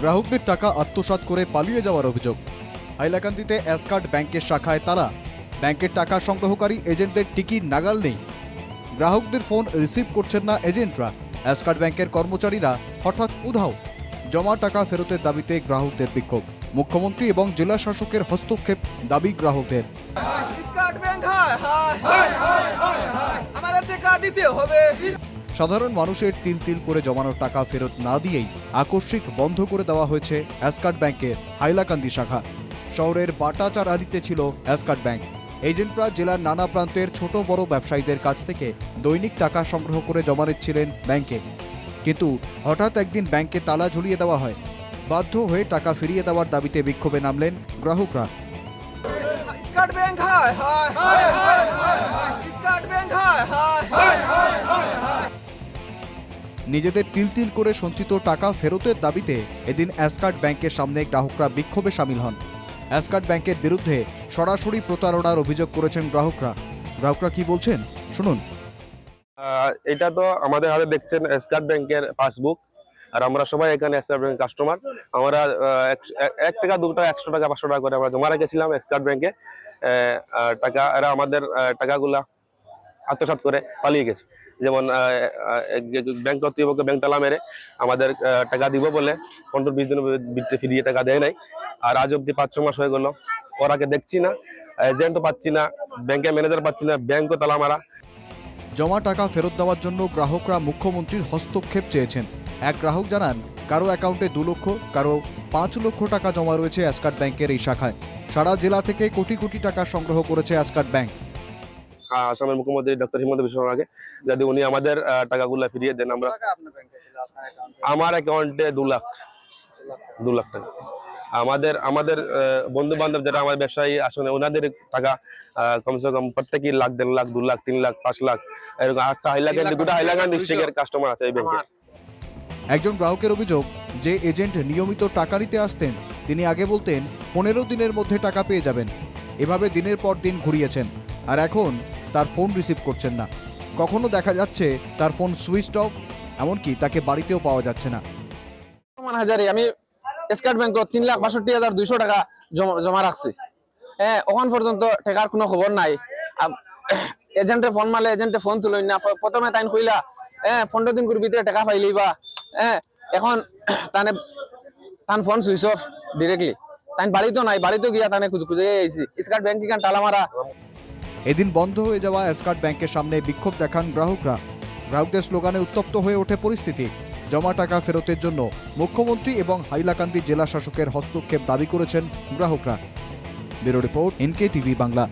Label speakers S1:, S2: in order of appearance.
S1: গ্রাহকদের টাকা আত্মসাৎ করে পালিয়ে যাওয়ার অভিযোগ হাইলাকান্দিতে অ্যাসকার্ড ব্যাংকের শাখায় তালা ব্যাংকের টাকা সংগ্রহকারী এজেন্টদের টিকিট নাগাল নেই গ্রাহকদের ফোন রিসিভ করছেন না এজেন্টরা অ্যাসকার্ড ব্যাংকের কর্মচারীরা হঠাৎ উধাও জমা টাকা ফেরতের দাবিতে গ্রাহকদের বিক্ষোভ মুখ্যমন্ত্রী এবং জেলা শাসকের হস্তক্ষেপ দাবি গ্রাহকদের
S2: স্টেট ব্যাংক হায় হায় আমাদের টাকা দিতে হবে।
S1: সাধারণ মানুষের তিল তিল করে জমানো টাকা ফেরত না দিয়েই আকস্মিক বন্ধ করে দেওয়া হয়েছে অ্যাসকার্ড ব্যাংকের হাইলাকান্দি শাখা। শহরের বাটাচার আলিতে ছিল অ্যাসকার্ড ব্যাংক। এজেন্টরা জেলার নানা প্রান্তের ছোট বড় ব্যবসায়ীদের কাছ থেকে দৈনিক টাকা সংগ্রহ করে জমা নিচ্ছিলেন ব্যাংকে। কিন্তু হঠাৎ একদিন ব্যাংকে তালা ঝুলিয়ে দেওয়া হয়। বাধ্য হয়ে টাকা ফিরিয়ে দেওয়ার দাবিতে বিক্ষোভে নামলেন গ্রাহকরা। নিজেদের তিল তিল করে সঞ্চিত টাকা ফেরতের দাবিতে এদিন অ্যাসকার্ড ব্যাংকের সামনে গ্রাহকরা বিক্ষোভে সামিল হন। অ্যাসকার্ড ব্যাংকের বিরুদ্ধে সরাসরি প্রতারণার অভিযোগ করেছেন গ্রাহকরা। গ্রাহকরা কি বলছেন? শুনুন।
S3: এটা তো আমাদের হাতে দেখছেন স্কাট ব্যাংকের পাসবুক। আর আমরা সবাই এখানে স্টেট ব্যাংক কাস্টমার। আমরা এক- টাকা, দু টাকা, একশো টাকা, পাঁচশো টাকা করে আমরা জমা রেখেছিলাম স্কাট ব্যাংকে। টাকা, এরা আমাদের টাকাগুলা আত্মসাৎ করে পালিয়ে গেছে। যেমন ব্যাংক কর্তৃপক্ষ ব্যাংক তালা মেরে আমাদের টাকা দিব বলে পনেরো বিশ দিনের ফিরিয়ে টাকা দেয় নাই। আর আজ অব্দি পাঁচ, ছ মাস হয়ে গেল। ওরাকে দেখছি না এজেন্টও পাচ্ছি না ব্যাংকের ম্যানেজার পাচ্ছি না ব্যাংকও তালা মারা।
S1: জমা টাকা ফেরত দেওয়ার জন্য গ্রাহকরা মুখ্যমন্ত্রীর হস্তক্ষেপ চেয়েছেন। এক গ্রাহক জানান, কারও অ্যাকাউন্টে দু লক্ষ, কারও পাঁচ লক্ষ টাকা জমা রয়েছে অ্যাসকার্ড ব্যাংকের এই শাখায়। সারা জেলা থেকে কোটি কোটি টাকা সংগ্রহ করেছে অ্যাসকার্ড ব্যাংক।
S3: আসামের মুখ্যমন্ত্রী ডক্টর হিমন্ত বিশ্ব শর্মাকে যদি উনি আমাদের টাকাগুলো ফিরিয়ে দেন আমরা আমার অ্যাকাউন্টে দু লাখ। দু লাখ টাকা। আমাদের আমাদের বন্ধু বান্ধব যারা আমার ব্যবসায়ী আসলে ওনাদের টাকা কমসে কম প্রত্যেকেই লাখ দেড় লাখ দু লাখ তিন লাখ পাঁচ লাখ। এরকম আচ্ছা হাইলাকান্দি গোটা হাইলাকান্দি ডিস্ট্রিক্টের কাস্টমার আছে এই ব্যাংকে
S1: একজন গ্রাহকের অভিযোগ যে এজেন্ট নিয়মিত টাকা নিতে আসতেন তিনি আগে বলতেন পনেরো দিনের মধ্যে টাকা পেয়ে যাবেন। এভাবে দিনের পর দিন ঘুরিয়েছেন। আর এখন তার ফোন রিসিভ করছেন না। কখনো দেখা যাচ্ছে তার ফোন সুইচ অফ, এমনকি তাকে বাড়িতেও পাওয়া যাচ্ছে না।
S4: হাজারে আমি স্কাট ব্যাংক তিন লাখ বাষট্টি হাজার দুইশো টাকা জমা- রাখছি। হ্যাঁ ওখান পর্যন্ত টাকার কোনো খবর নাই। এজেন্টে ফোন মারলে এজেন্টে ফোন তুলই না প্রথমে তাইন কইলা হ্যাঁ পনেরো দিন করে ভিতরে টাকা পাইলি বা হ্যাঁ এখন তানে তান ফোন সুইচ অফ ডিরেক্টলি তাই বাড়িতেও নাই, বাড়িতেও গিয়া তানে খুঁজে খুঁজে আইছি স্কাট ব্যাংক কিখান টালা মারা।
S1: এদিন বন্ধ হয়ে যাওয়া এসকার্ট ব্যাংকের সামনে বিক্ষোভ দেখান গ্রাহকরা। গ্রাহকদের স্লোগানে উত্তপ্ত হয়ে ওঠে পরিস্থিতি। জমা টাকা ফেরতের জন্য মুখ্যমন্ত্রী এবং হাইলাকান্দি জেলা শাসকের হস্তক্ষেপ দাবি করেছেন গ্রাহকরা। Bureau report NK TV Bangla.